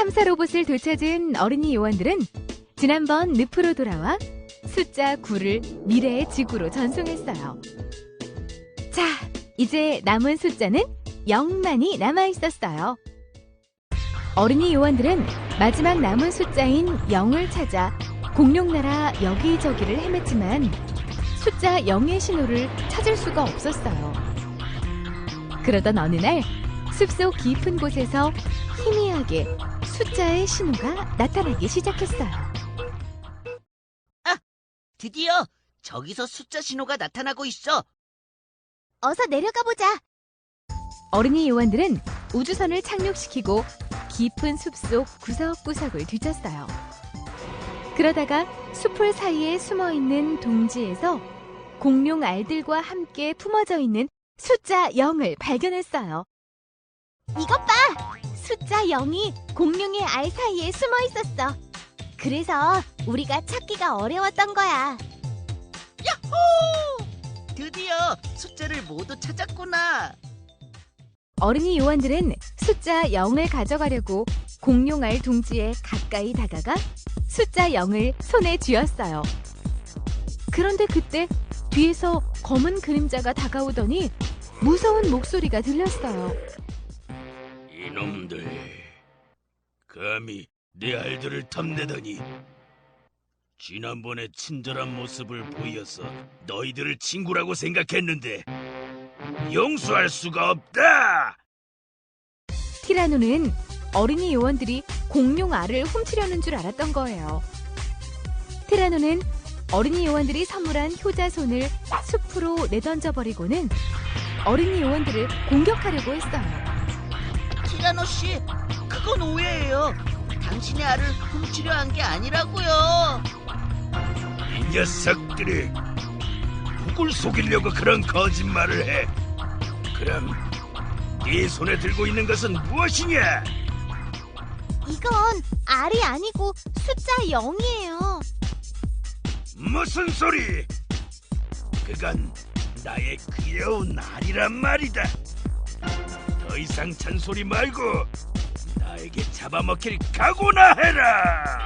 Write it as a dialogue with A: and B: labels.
A: 탐사 로봇을 되찾은 어린이 요원들은 지난번 늪으로 돌아와 숫자 9를 미래의 지구로 전송했어요. 자, 이제 남은 숫자는 0만이 남아 있었어요. 어린이 요원들은 마지막 남은 숫자인 0을 찾아 공룡나라 여기저기를 헤맸지만 숫자 0의 신호를 찾을 수가 없었어요. 그러던 어느 날 숲속 깊은 곳에서 희미하게 숫자의 신호가 나타나기 시작했어요.
B: 드디어 저기서 숫자 신호가 나타나고 있어.
C: 어서 내려가 보자.
A: 어린이 요원들은 우주선을 착륙시키고 깊은 숲속 구석구석을 뒤졌어요. 그러다가 숲풀 사이에 숨어 있는 둥지에서 공룡 알들과 함께 품어져 있는 숫자 0을 발견했어요.
C: 이것 봐! 숫자 0이 공룡의 알 사이에 숨어 있었어. 그래서 우리가 찾기가 어려웠던 거야.
B: 드디어 숫자를 모두 찾았구나.
A: 어린이 요원들은 숫자 0을 가져가려고 공룡 알 둥지에 가까이 다가가 숫자 0을 손에 쥐었어요. 그런데 그때 뒤에서 검은 그림자가 다가오더니 무서운 목소리가 들렸어요.
D: 이놈들. 감히 내 알들을 탐내다니. 지난번에 친절한 모습을 보여서 너희들을 친구라고 생각했는데 용서할 수가 없다!
A: 티라노는 어린이 요원들이 공룡 알을 훔치려는 줄 알았던 거예요. 티라노는 어린이 요원들이 선물한 효자손을 숲으로 내던져 버리고는 어린이 요원들을 공격하려고 했어요.
B: 티라노 씨, 그건 오해예요. 당신의 알을 훔치려 한 게 아니라고요.
D: 이 녀석들이 누굴 속이려고 그런 거짓말을 해 그럼 네 손에 들고 있는 것은 무엇이냐
C: 이건 알이 아니고 숫자 0이에요.
D: 무슨 소리 그건 나의 귀여운 알이란 말이다 더 이상 잔소리 말고 나에게 잡아먹힐 각오나 해라